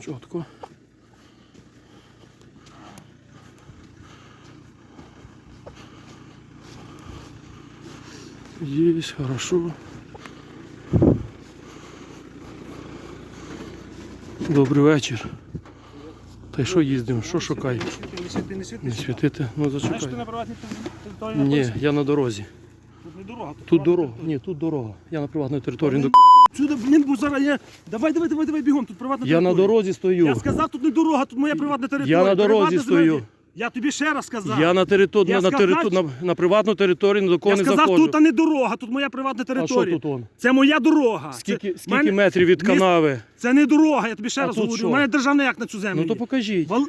Чітко. Есть, хорошо. Добрий вечір. Та й що їздимо? Що шукаємо? Не світи, не світити? Ну Знаєш, ти зачекай. на приватній території Ні, я на дорозі. Тут не дорога. Тут дорога. Ні, тут дорога. Я на приватній території. Сюди, бо зараз я... Давай, давай, давай, давай, бігом, тут приватна Я на територія. дорозі Я сказав, тут не дорога, тут моя приватна територія. Я на дорозі Приватна стою. Я тобі ще раз сказав. Я на територію Я на, сказав, териту- на, на приватну територію ні до кого Я не сказав, заходжу. тут не дорога, тут моя приватна А територія. тут он? Це моя дорога. Скільки, це, скільки мене- метрів від міс- канави? Це не дорога, я тобі ще А раз тут говорю. що? У мене державний акт на цю землю. Ну то є. покажіть. Вал...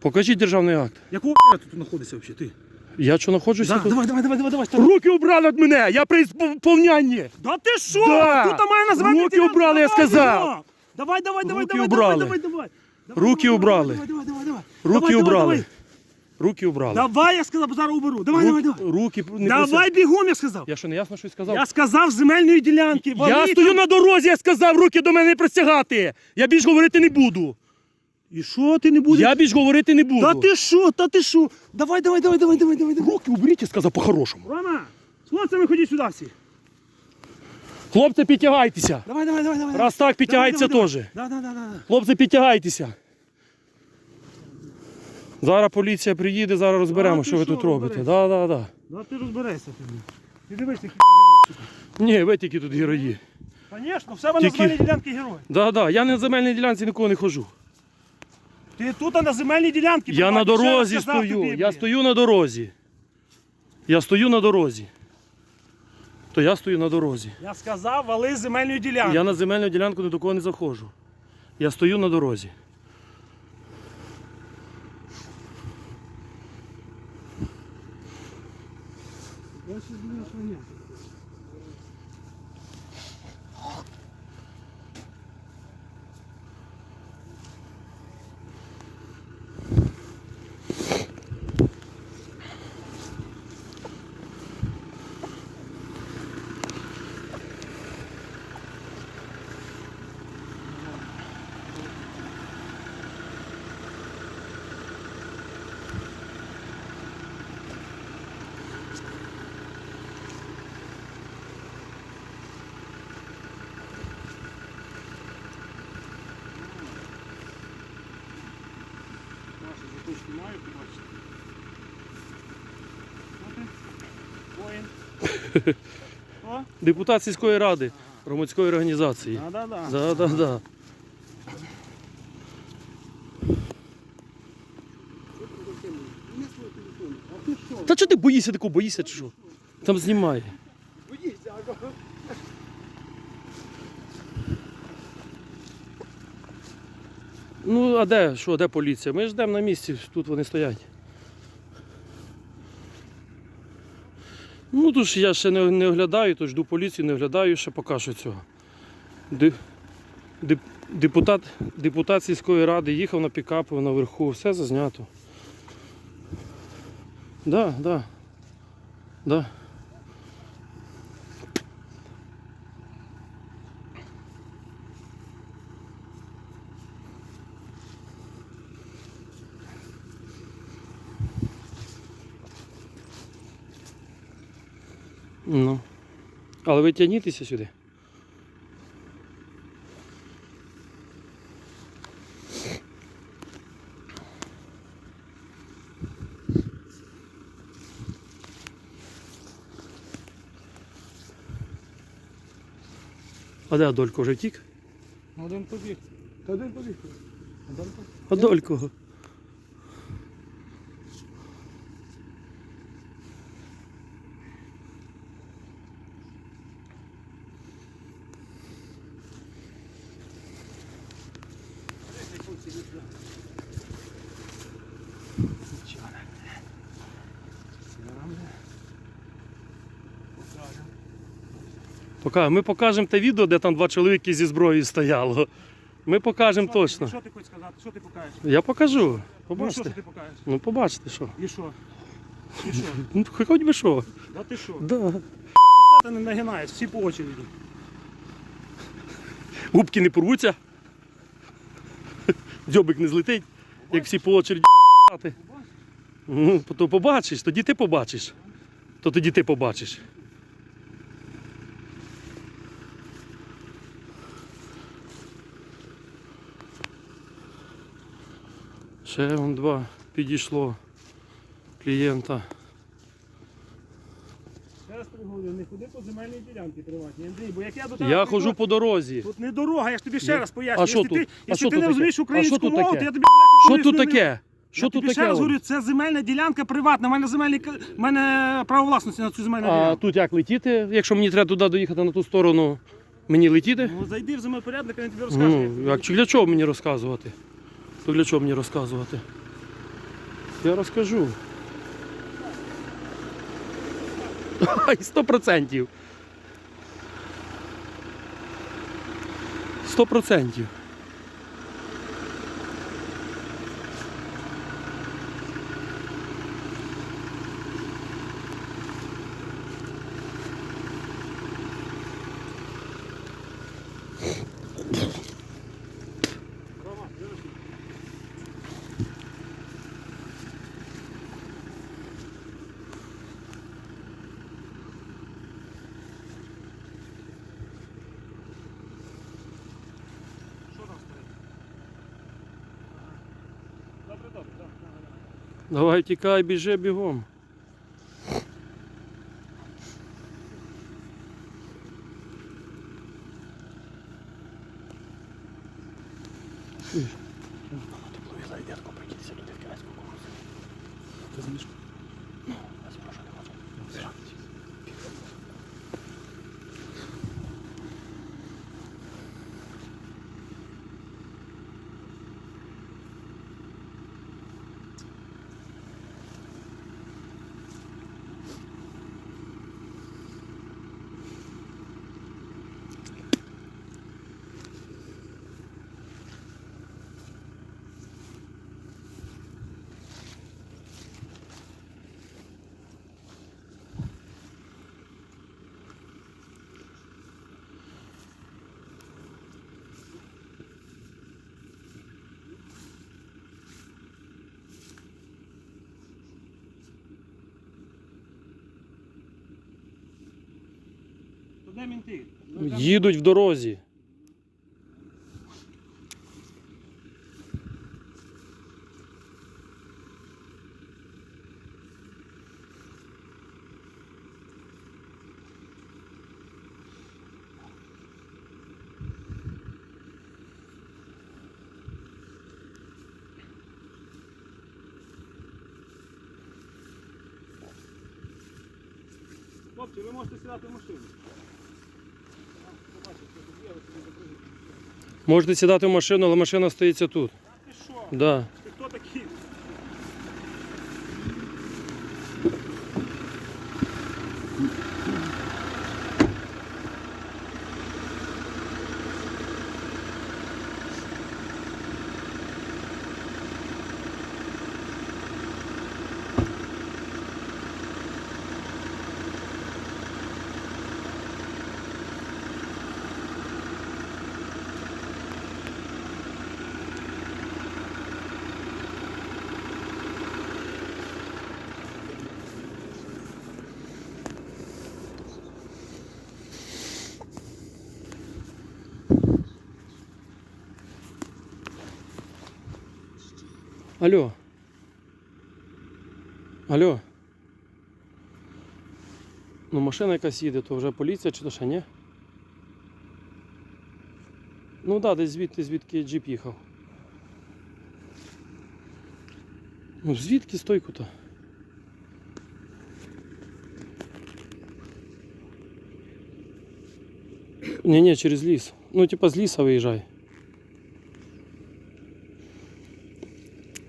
Покажіть державний акт. Якого х**я тут знаходишся взагалі? Ти? Я що знаходжуся Да, тут? давай, давай, давай, давай, давай. Руки убрали від мене! Я при сповнянні! Да ти що? Да. Тут мене названня. Руки убрали, я сказав. Давай, давай, давай, Руки давай, убрали. давай, давай, давай. Давай, Руки давай, убрали. Давай, давай, давай, давай. Руки Давай, убрали. давай. Руки убрали. Давай, я сказав, бо зараз уберу. Давай, давай, Руки, давай. руки не Давай бігом, я сказав. Я що не ясно щось сказав? Я сказав з земельної ділянки. Я стою на дорозі, я сказав, руки до мене не простягати. Я більш говорити не буду. І що ти не будеш? Я більш говорити не буду. Та ти що, та ти що? Давай, давай, давай, давай, давай, давай. давай. Руки уберіть, я сказав по-хорошому. Рома, з хлопцями ходіть сюди всі. Хлопці, підтягайтеся. Давай, давай, давай, давай. Раз так, підтягайтеся Давай, теж. Да, да, да, да. Хлопці, підтягайтеся. Зараз поліція приїде, зараз розберемо, ти що ви що, тут робите. Да, да, да. Да ти розберешся тобі. Ти дивись, які ти герой. Ні, ви тільки тут герої. Звісно, в себе на Тільки- земельній ділянці герой. Да, да. Я на земельній ділянці нікого не хожу. Ти тут на земельній ділянці. Я на ще дорозі стою. тобі, Я стою на дорозі. Я стою на дорозі. То я стою на дорозі. Я сказав, вали з земельної ділянки. Я на земельну ділянку ні до кого не заходжу. Я стою на дорозі. Наші заточки маю, ти бачиш. Воїн. О, Депутат сільської ради громадської організації. да, да, да. Да, да, да. Та чого ти боїшся такого, боїшся чи що? Там знімає. Ну, а де, що, де поліція? Ми ждемо на місці, тут вони стоять. Ну, тут я ще не, не оглядаю, то жду поліцію, не оглядаю ще поки що цього. Де- Деп- Депутат, депутат сільської ради їхав на пікапу наверху, все зазнято. Да, да. Да. Ну. Але ви тягнітеся сюди. А де Адолько вже втік? Один побіг. Та один побіг. Пока ми покажемо те відео, де там два чоловіки зі зброєю стояло. Ми покажемо точно. Що ти хочеш сказати? Що ти покажеш? Я покажу. Ну, що Побачите. ти покажеш? Ну, побачите, що. І що? І що? Ну, хоч би що. Да ти що? Да. Ти не нагинаєш, всі по очереді. Губки не порвуться. дзьобик не злетить, як всі по очереді стати. Ну, то побачиш, тоді ти побачиш. То тоді ти побачиш. Ще вон два підійшло клієнта. Ще раз переговорю, не ходи по земельній ділянці приватній, Андрій, бо як я до тебе Я прийду, ходжу по дорозі. Тут не дорога, я ж тобі ще раз поясню. А що Якщо тут? ти, А якщо що ти тут не таке? розумієш А українську тут мову, таке? то я тобі бляха Що тут поясню, не- таке? Що я тут тобі ще таке? раз говорю, це земельна ділянка приватна. У мене к- в мене право власності на цю земельну А ділянку. тут як летіти? Якщо мені треба туди доїхати на ту сторону, мені летіти? Ну зайди в землепорядник, він тобі розкаже. Ну, як чи для чого мені розказувати? То для чого мені розказувати? Я розкажу. Ай, сто процентів. Сто процентів. Давай тікай, біжи бігом. Ти знаєш? То де мінти? Їдуть в дорозі. Хлопці, ви можете сідати в машину. Там, побачите, що тут є, ви собі запрыгнете. Можете сідати в машину, але машина стоїться тут. Що? Да. Алло. Алло. Ну, машина якась їде, то вже поліція чи то ще ні? Ну так, да, десь звідти, звідки джип їхав. Ну звідки стойку-то? Ні, ні, через ліс. Ну, типа з ліса виїжджай.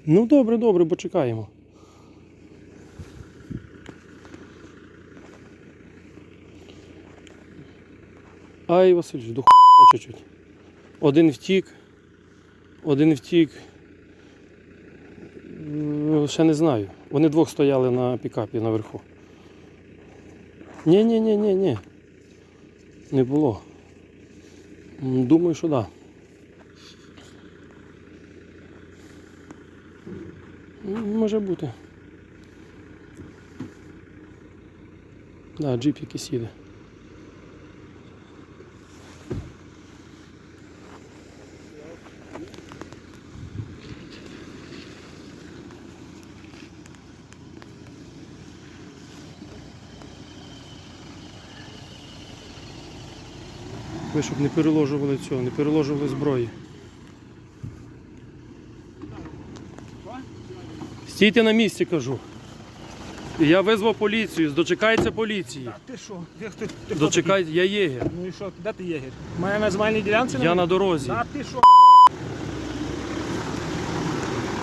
Ну добре, добре, почекаємо. Ай, Васильович, до чуть-чуть. Один втік. Один втік. Ще не знаю. Вони двох стояли на пікапі наверху. Ні, ні, ні, ні, ні. Не було. Думаю, що так. Да. М, Може бути. Да, джип якийсь їде. Ви щоб не переложували цього, не переложували зброї. Стійте на місці, кажу. Я визвав поліцію, дочекається поліції. А ти що? Ти, ти, ти хто Дочекайте, я єгер. Ну і що, де ти єгер? Має на земельній ділянці? Я на дорозі. А ти що?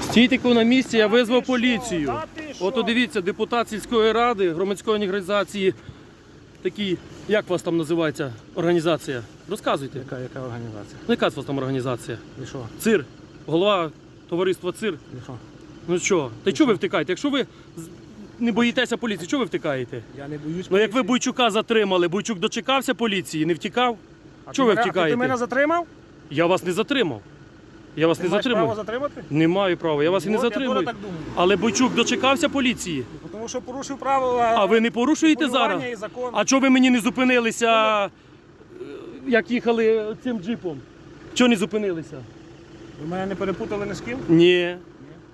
Стійте на місці, я визвав поліцію. Та ти що? От дивіться, депутат сільської ради, громадської організації, такі, як вас там називається організація? Розказуйте. Яка, яка організація? Ну, яка у вас там організація? І що? Цир, голова товариства Цир. І що? Ну що? Та чого ви втикаєте? Якщо ви не боїтеся поліції, чого ви втикаєте? Я не боюсь. Ну як ви поліції. Бойчука затримали, Бойчук дочекався поліції, не втікав? А чого ти ви мене- втікаєте? Ти мене затримав? Я вас не затримав. Я вас Ти не маєш право затримати? Не маю права, я вас і не От, Я затримую. теж так думаю. Але Бойчук дочекався поліції. Тому що порушив правила А ви не порушуєте полювання зараз? і закон. А чого ви мені не зупинилися, е, як їхали цим джипом? Чого не зупинилися? Ви мене не перепутали ні з ким? Ні.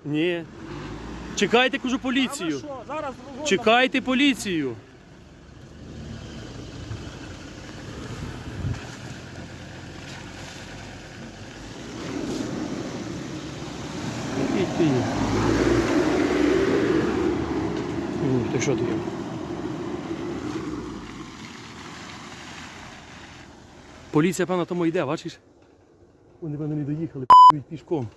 Ні. Чекайте, кажу, поліцію. А ви що? Зараз згодом. Чекайте поліцію. Ти? Що ти? Поліція, певно, тому йде, бачиш? Вони, певно, не доїхали, п***ють пішком.